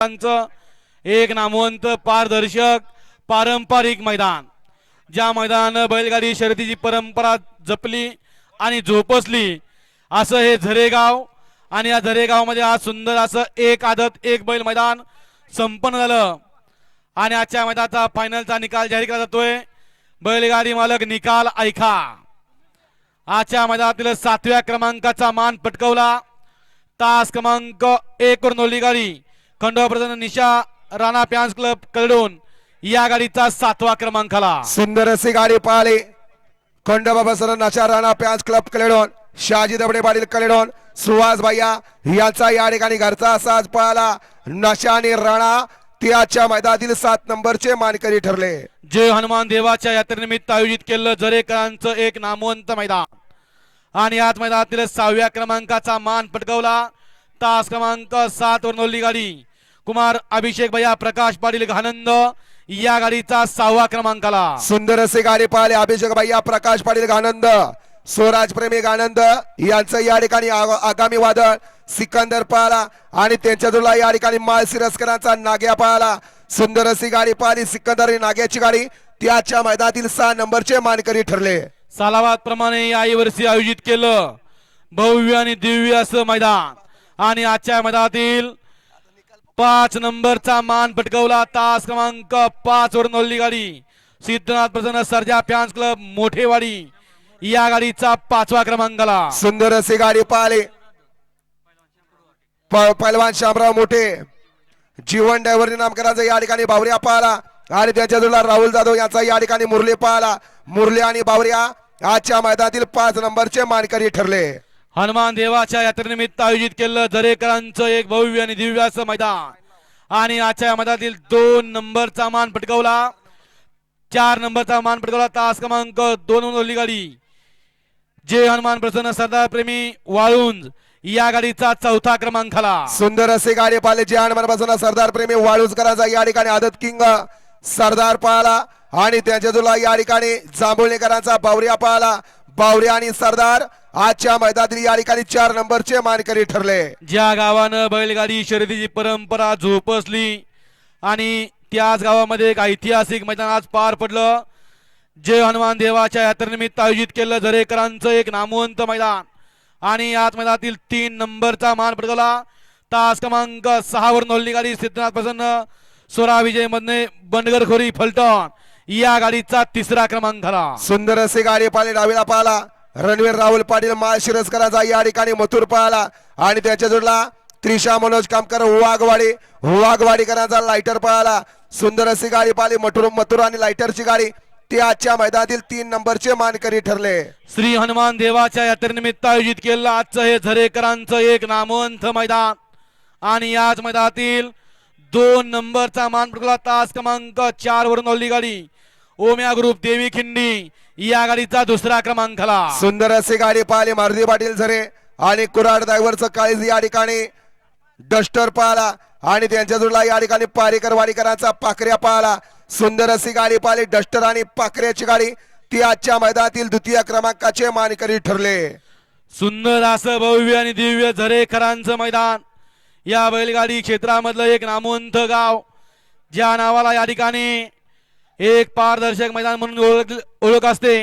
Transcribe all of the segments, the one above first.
एक नामवंत पारदर्शक पारंपरिक मैदान ज्या मैदानानं बैलगाडी शर्यतीची परंपरा जपली आणि झोपसली असं हे झरेगाव आणि या झरेगावमध्ये आज सुंदर असं एक आदत एक बैल मैदान संपन्न झालं. आणि आजच्या मैदानाचा फायनलचा निकाल जाहीर केला जातोय. बैलगाडी मालक निकाल ऐका. आजच्या मैदानातील सातव्या क्रमांकाचा मान पटकवला. तास क्रमांक एक वर नोंदली गाडी. खंडोबा प्रधान निशा राणा पॅन्स क्लब कलडून या गाडीचा सातवा क्रमांक आला सुंदर अशी गाडी पाहिली. खंडोबा सर नशा राणा पॅन्स क्लब कलेडॉन शहाजी दबडे पाटील कलेडॉन सुहास भैया यांचा या ठिकाणी घरचा साज पाहिला. नशा आणि राणा त्याच्या मैदानातील सात नंबरचे मानकरी ठरले. जय हनुमान देवाच्या यात्रेनिमित्त आयोजित केलेलं जरेकरांचं एक नामवंत मैदान. आणि याच मैदानातील सहाव्या क्रमांकाचा मान पटकावला. तास क्रमांक सात वर नोंदली गाडी. कुमार अभिषेक भैया प्रकाश पाटील घानंद या गाडीचा सहावा क्रमांक आला सुंदर असे गाडी पाहिले अभिषेक भैया प्रकाश पाटील गानंद स्वराज प्रेमी गानंद यांचं या ठिकाणी आग- आगामी वादळ सिकंदर पाहला आणि त्यांच्या जोडला या ठिकाणी माळ सिरस्करांचा नाग्या पाहला सुंदर अशी गाडी पाहिली सिकंदर आणि नाग्याची गाडी. त्याच्या मैदानातील सहा नंबरचे मानकरी ठरले. सालाबाद प्रमाणे याही वर्षी आयोजित केलं. भव्य आणि दिव्य असं मैदान. आणि आजच्या मैदानातील पाच नंबरचा मान पटकवला तास क्रमांक पाच वरून नोंदली गाडी. सिद्धनाथ प्रसन्न सर्जा फॅन्स क्लब मोठेवाडी. या गाडीचा पाचवा क्रमांक आला सुंदर असे गाडी पाहिले. प- पैलवान शामराव मोठे. जीवन डायव्हर करायचं या ठिकाणी बावऱ्या पाहला. आणि त्याच्या जोडला राहुल जाधव यांचा या ठिकाणी मुरली पाहला. मुरली आणि बावऱ्या आजच्या मैदानातील पाच नंबरचे मानकरी ठरले. हनुमान देवाच्या यात्रेनिमित्त आयोजित केलं दरेकरांचं एक भव्य आणि दिव्य असं मैदान. आणि आजच्या मैदानातील दोन नंबरचा मान पटकवला. चार नंबरचा मान पटकवला तास क्रमांक दोन ओली गाडी. जय हनुमान प्रसन्न सरदार प्रेमी वाळुंज या गाडीचा चौथा क्रमांक आला सुंदर असे गाडी पाहिले. जे हनुमानपासून सरदार प्रेमी वाळूजकरांचा या ठिकाणी आदत किंग सरदार पाहला. आणि त्याच्या जोडला या ठिकाणी जांभुळेकरांचा बावऱ्या पाहला. बावऱ्या आणि सरदार आजच्या मैदानातील या ठिकाणी चार नंबरचे मानकरी ठरले. ज्या गावानं बैलगाडी शर्यतीची परंपरा जोपासली आणि त्याच गावामध्ये एक ऐतिहासिक मैदान आज पार पडलं. जय हनुमान देवाच्या यात्रेनिमित्त आयोजित केलं झरेकरांचं एक नामवंत मैदान. आणि याच मैदानातील तीन नंबरचा मान पटकवला. तास क्रमांक सहा वर नोंदणी गाडी सिद्धनाथ प्रसन्न सोरा विजय मधने बंडगरखोरी फलटण. या गाडीचा तिसरा क्रमांक आला सुंदर असे गाडी पाहिले डावीला पाहला. रणवीर राहुल पाटील माळशिरसकरांचा या ठिकाणी मथुर पळाला. आणि त्याच्या जोडला त्रिशा मनोज कामकर वाघवाडी वाघवाडीकरांचा लायटर पळाला. सुंदर अशी गाडी पाहिली मथुर मथुर आणि लायटरची गाडी. ती आजच्या मैदानातील तीन नंबरचे मानकरी ठरले. श्री हनुमान देवाच्या यात्रेनिमित्त आयोजित केलेलं आजचं हे झरेकरांचं एक नामवंत मैदान. आणि याच मैदानातील दोन नंबरचा मान पडला तास क्रमांक चार वरून ओली गाडी. ओम्या ग्रुप देवी खिंडी. या गाडीचा दुसरा क्रमांक आला सुंदर अशी गाडी पाहिली मारुती पाटील झरे आणि कुराड ड्रायव्हरचं काळीज या ठिकाणी. डस्टर पाहला आणि त्यांच्या जोडला या ठिकाणी पारेकर वाडीकरांचा पाकऱ्या पाहला. सुंदर अशी गाडी पाहिली डस्टर आणि पाकऱ्याची गाडी. ती आजच्या मैदानातील द्वितीय क्रमांकाचे मानकरी ठरले. सुंदर असं भव्य आणि दिव्य झरेकरांचं मैदान. या बैलगाडी क्षेत्रामधलं एक नामवंत गाव ज्या नावाला या ठिकाणी एक पारदर्शक मैदान म्हणून ओळख ओळख असते.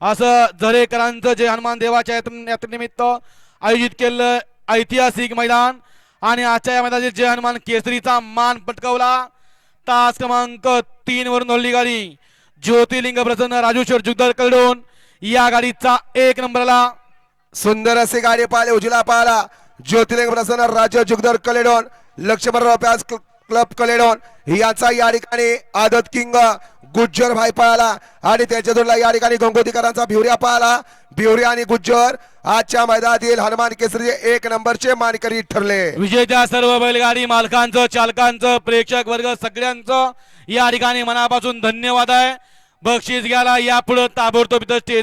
असं झरेकरांचं जे हनुमान देवाच्या यात्रेनिमित्त आयोजित केलेलं ऐतिहासिक मैदान. आणि आजच्या या मैदानात जय हनुमान केसरीचा मान पटकावला. तास क्रमांक तीन वरून नोंदली गाडी. ज्योतिर्लिंग प्रसन्न राजेश्वर जुगदर कलडोन या गाडीचा एक नंबरला. सुंदर असे गाडी पाहिले उजला पाहिला. ज्योतिर्लिंग प्रसन्न राज्य जुगदर कलेडॉन लक्ष्मण क्लब कलेडॉन. याचा या ठिकाणी आदत किंग गुज्जर भाई पळाला आणि त्याच्या जोडला या ठिकाणी गंगोतीकरांचा भिवऱ्या पळाला. भिवऱ्या आणि गुज्जर आजच्या मैदानातील हनुमान केसरी एक नंबरचे मानकरी ठरले. विजेत्या सर्व बैलगाडी मालकांचं चालकांचं प्रेक्षक वर्ग सगळ्यांचं या ठिकाणी मनापासून धन्यवाद आहे. बक्षीस घ्यायला यापुढे ताबडतोब इथं स्टेज